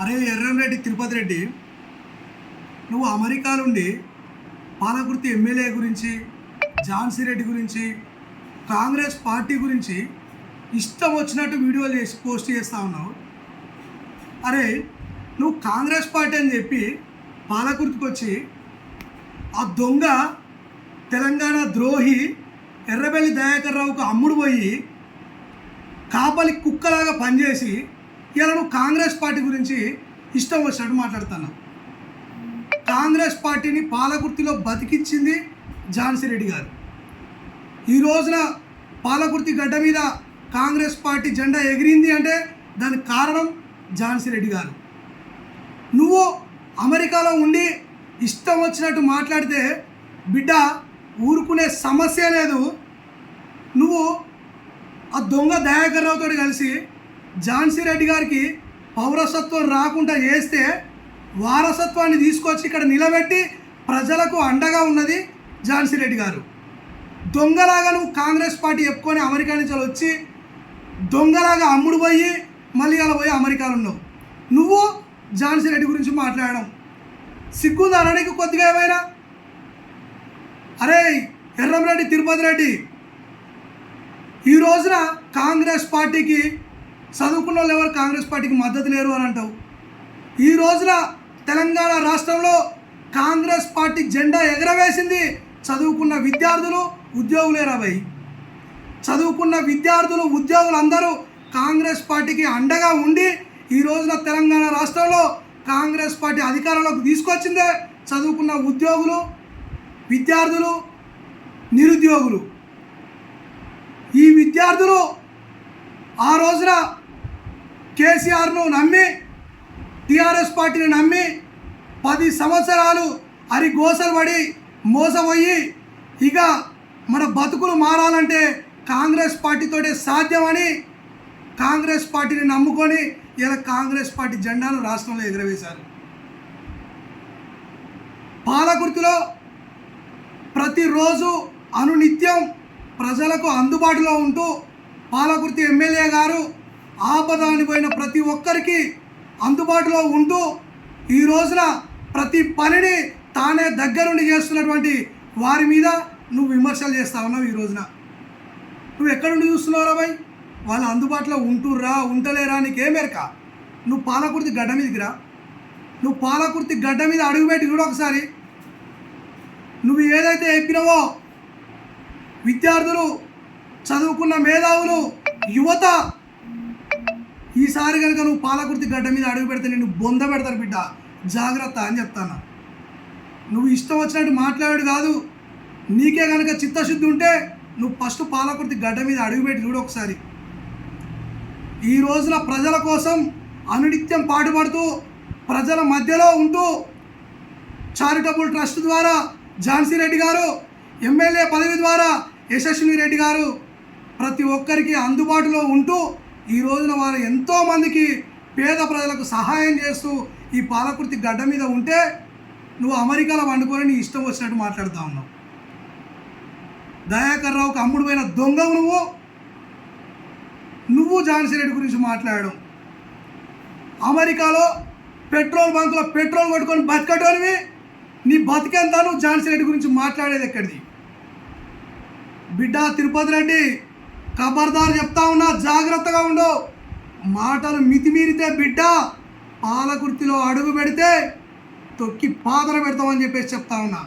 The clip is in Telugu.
అరే ఎర్రంరెడ్డి తిరుపతి రెడ్డి నువ్వు అమెరికా నుండి పాలకుర్తి ఎమ్మెల్యే గురించి ఝాన్సీ రెడ్డి గురించి కాంగ్రెస్ పార్టీ గురించి ఇష్టం వచ్చినట్టు వీడియోలు చేసి పోస్ట్ చేస్తూ ఉన్నావు. అరే నువ్వు కాంగ్రెస్ పార్టీ అని చెప్పి పాలకుర్తికి వచ్చి ఆ దొంగ తెలంగాణ ద్రోహి ఎర్రబెల్లి దయాకర్ రావుకు అమ్ముడు పోయి కాపలి కుక్కలాగా పనిచేసి ఇలా నువ్వు కాంగ్రెస్ పార్టీ గురించి ఇష్టం వచ్చినట్టు మాట్లాడుతున్నావు కాంగ్రెస్ పార్టీని పాలకుర్తిలో బతికించింది ఝాన్సీ రెడ్డి గారు. ఈ రోజున పాలకుర్తి గడ్డ మీద కాంగ్రెస్ పార్టీ జెండా ఎగిరింది అంటే దానికి కారణం ఝాన్సీ రెడ్డి గారు. నువ్వు అమెరికాలో ఉండి ఇష్టం వచ్చినట్టు మాట్లాడితే బిడ్డ ఊరుకునే సమస్య లేదు. నువ్వు ఆ దొంగ దయాకర్ రావుతో కలిసి ఝాన్సీ రెడ్డి గారికి పౌరసత్వం రాకుండా చేస్తే వారసత్వాన్ని తీసుకొచ్చి ఇక్కడ నిలబెట్టి ప్రజలకు అండగా ఉన్నది ఝాన్సీ రెడ్డి గారు. దొంగలాగా నువ్వు కాంగ్రెస్ పార్టీ చెప్పుకొని అమెరికా నుంచి వచ్చి దొంగలాగా అమ్ముడు పోయి మళ్ళీ అలా పోయి అమెరికాలో ఉన్నావు. నువ్వు ఝాన్సీ రెడ్డి గురించి మాట్లాడడం సిగ్గుంది అనడానికి కొద్దిగా ఏమైనా? అరే ఎర్రంరెడ్డి తిరుపతి రెడ్డి ఈ రోజున కాంగ్రెస్ పార్టీకి చదువుకున్న వాళ్ళు ఎవరు కాంగ్రెస్ పార్టీకి మద్దతు లేరు అని అంటావు. ఈ రోజున తెలంగాణ రాష్ట్రంలో కాంగ్రెస్ పార్టీ జెండా ఎగరవేసింది చదువుకున్న విద్యార్థులు ఉద్యోగులే రాబాయి చదువుకున్న విద్యార్థులు ఉద్యోగులు అందరూ కాంగ్రెస్ పార్టీకి అండగా ఉండి ఈ రోజున తెలంగాణ రాష్ట్రంలో కాంగ్రెస్ పార్టీ అధికారంలోకి తీసుకొచ్చిందే చదువుకున్న ఉద్యోగులు విద్యార్థులు నిరుద్యోగులు. ఈ విద్యార్థులు ఆ రోజున కేసీఆర్ను నమ్మి టీఆర్ఎస్ పార్టీని నమ్మి పది సంవత్సరాలు అరి గోసలు పడి మోసపోయి ఇక మన బతుకులు మారాలంటే కాంగ్రెస్ పార్టీతోటే సాధ్యమని కాంగ్రెస్ పార్టీని నమ్ముకొని ఇలా కాంగ్రెస్ పార్టీ జెండాను రాష్ట్రంలో ఎగురవేశారు. పాలకుర్తిలో ప్రతిరోజు అనునిత్యం ప్రజలకు అందుబాటులో ఉంటూ పాలకుర్తి ఎమ్మెల్యే గారు ఆపద అనిపోయిన ప్రతి ఒక్కరికి అందుబాటులో ఉంటూ ఈ రోజున ప్రతి పనిని తానే దగ్గరుండి చేస్తున్నటువంటి వారి మీద నువ్వు విమర్శలు చేస్తా ఉన్నావు ఈ రోజున. నువ్వు ఎక్కడుండి చూస్తున్నావురా బాయ్ వాళ్ళు అందుబాటులో ఉంటుర్రా ఉంటలేరా నీకేమేరక నువ్వు పాలకుర్తి గడ్డ మీదకి రా. నువ్వు పాలకుర్తి గడ్డ మీద అడుగుపెట్టి కూడా ఒకసారి. నువ్వు ఏదైతే చెప్పినావో విద్యార్థులు చదువుకున్న మేధావులు యువత ఈసారి కనుక నువ్వు పాలకుర్తి గడ్డ మీద అడుగు పెడితే నేను బొంద పెడతారు బిడ్డ. జాగ్రత్త అని చెప్తాను. నువ్వు ఇష్టం వచ్చినట్టు మాట్లాడాడు కాదు. నీకే కనుక చిత్తశుద్ధి ఉంటే నువ్వు ఫస్ట్ పాలకుర్తి గడ్డ మీద అడుగుపెట్టి చూడు ఒకసారి. ఈ రోజున ప్రజల కోసం అనునిత్యం పాటుపడుతూ ప్రజల మధ్యలో ఉంటూ చారిటబుల్ ట్రస్ట్ ద్వారా ఝాన్సీ రెడ్డి గారు ఎమ్మెల్యే పదవి ద్వారా యశస్విని రెడ్డి గారు ప్రతి ఒక్కరికి అందుబాటులో ఉంటూ ఈ రోజున వారు ఎంతోమందికి పేద ప్రజలకు సహాయం చేస్తూ ఈ పాలకుర్తి గడ్డ మీద ఉంటే నువ్వు అమెరికాలో వండుకొని నీ ఇష్టం వచ్చినట్టు మాట్లాడుతూ ఉన్నావు. దయాకర్ రావుకి అమ్ముడు పోయిన దొంగవు నువ్వు. నువ్వు ఝాన్సీ రెడ్డి గురించి మాట్లాడడం. అమెరికాలో పెట్రోల్ బంకులో పెట్రోల్ కొట్టుకొని బతకటోనివి. నీ బతికెంత నువ్వు ఝాన్సీ రెడ్డి గురించి మాట్లాడేది ఎక్కడిది? బిడ్డ తిరుపతి రెడ్డి ఖబర్దారు చెప్తా ఉన్నా జాగ్రత్తగా ఉండు. మాటలు మితిమీరితే బిడ్డ పాలకుర్తిలో అడుగు పెడితే తొక్కి పాదర పెడతామని చెప్పేసి చెప్తా ఉన్నా.